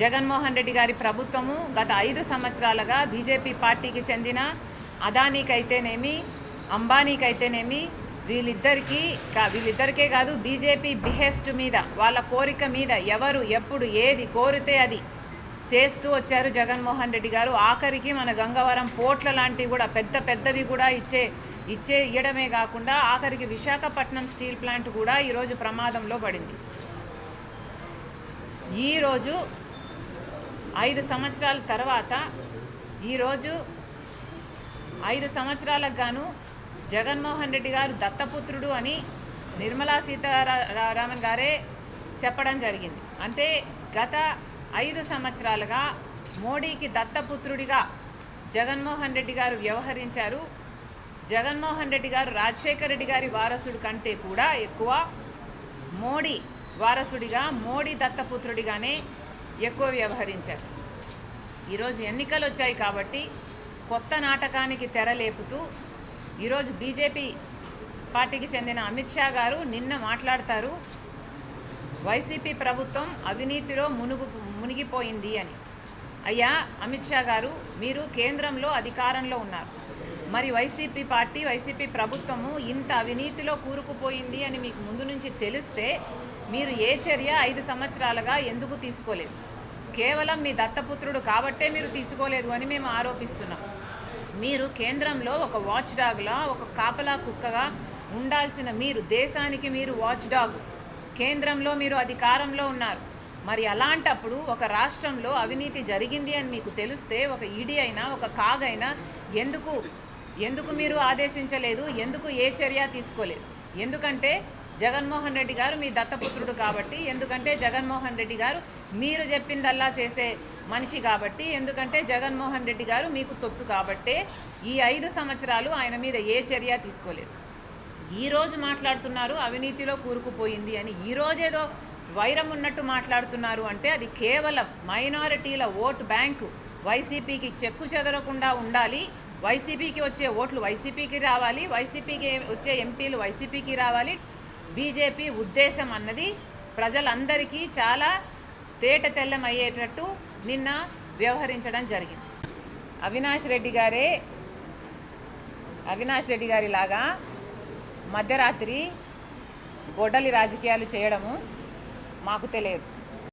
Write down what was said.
జగన్మోహన్ రెడ్డి గారి ప్రభుత్వము గత ఐదు సంవత్సరాలుగా బీజేపీ పార్టీకి చెందిన అదానీకైతేనేమి అంబానీకైతేనేమి వీళ్ళిద్దరికీ వీళ్ళిద్దరికే కాదు బీజేపీ బిహెస్ట్ మీద వాళ్ళ కోరిక మీద ఎవరు ఎప్పుడు ఏది కోరితే అది చేస్తూ వచ్చారు జగన్మోహన్ రెడ్డి గారు. ఆఖరికి మన గంగవరం పోట్ల లాంటివి కూడా పెద్ద పెద్దవి కూడా ఇచ్చే ఇచ్చే ఇయ్యడమే కాకుండా ఆఖరికి విశాఖపట్నం స్టీల్ ప్లాంట్ కూడా ఈరోజు ప్రమాదంలో పడింది. ఈరోజు ఐదు సంవత్సరాల తర్వాత ఈరోజు ఐదు సంవత్సరాలకు గాను జగన్మోహన్ రెడ్డి గారు దత్తపుత్రుడు అని నిర్మలా సీతారామన్ గారే చెప్పడం జరిగింది. అంటే గత ఐదు సంవత్సరాలుగా మోడీకి దత్తపుత్రుడిగా జగన్మోహన్ రెడ్డి గారు వ్యవహరించారు. జగన్మోహన్ రెడ్డి గారు రాజశేఖర రెడ్డి గారి వారసుడు కంటే కూడా ఎక్కువ మోడీ వారసుడిగా మోడీ దత్తపుత్రుడిగానే ఎక్కువ వ్యవహరించారు. ఈరోజు ఎన్నికలు వచ్చాయి కాబట్టి కొత్త నాటకానికి తెరలేపుతూ ఈరోజు బీజేపీ పార్టీకి చెందిన అమిత్ షా గారు నిన్న మాట్లాడతారు వైసీపీ ప్రభుత్వం అవినీతిలో మునుగు మునిగిపోయింది అని. అయ్యా అమిత్ షా గారు మీరు కేంద్రంలో అధికారంలో ఉన్నారు. మరి వైసీపీ పార్టీ వైసీపీ ప్రభుత్వము ఇంత అవినీతిలో కూరుకుపోయింది అని మీకు ముందు నుంచి తెలిస్తే మీరు ఏ చర్య ఐదు సంవత్సరాలుగా ఎందుకు తీసుకోలేదు? కేవలం మీ దత్తపుత్రుడు కాబట్టే మీరు తీసుకోలేదు అని మేము ఆరోపిస్తున్నాం. మీరు కేంద్రంలో ఒక వాచ్ డాగ్లా ఒక కాపలా కుక్కగా ఉండాల్సిన మీరు దేశానికి మీరు వాచ్ డాగ్ కేంద్రంలో మీరు అధికారంలో ఉన్నారు. మరి అలాంటప్పుడు ఒక రాష్ట్రంలో అవినీతి జరిగింది అని మీకు తెలిస్తే ఒక ఈడీ అయినా ఒక కాగ్ అయినా ఎందుకు ఎందుకు మీరు ఆదేశించలేదు? ఎందుకు ఏ చర్య తీసుకోలేదు? ఎందుకంటే జగన్మోహన్ రెడ్డి గారు మీ దత్తపుత్రుడు కాబట్టి ఎందుకంటే జగన్మోహన్ రెడ్డి గారు మీరు చెప్పిందల్లా చేసే మనిషి కాబట్టి ఎందుకంటే జగన్మోహన్ రెడ్డి గారు మీకు తొత్తు కాబట్టే ఈ ఐదు సంవత్సరాలు ఆయన మీద ఏ చర్య తీసుకోలేదు. ఈ రోజు మాట్లాడుతున్నారు అవినీతిలో కూరుకుపోయింది అని. ఈ ఏదో వైరం ఉన్నట్టు మాట్లాడుతున్నారు అంటే అది కేవలం మైనారిటీల ఓటు బ్యాంకు వైసీపీకి చెక్కు చెదరకుండా ఉండాలి. వైసీపీకి వచ్చే ఓట్లు వైసీపీకి రావాలి వైసీపీకి వచ్చే ఎంపీలు వైసీపీకి రావాలి. బీజేపీ ఉద్దేశం అన్నది ప్రజలందరికీ చాలా తేట తెల్లమయ్యేటట్టు నిన్న వ్యవహరించడం జరిగింది. అవినాష్ రెడ్డి గారే అవినాష్ రెడ్డి గారి లాగా మధ్యరాత్రి గొడ్డలి రాజకీయాలు చేయడము మాకు తెలియదు.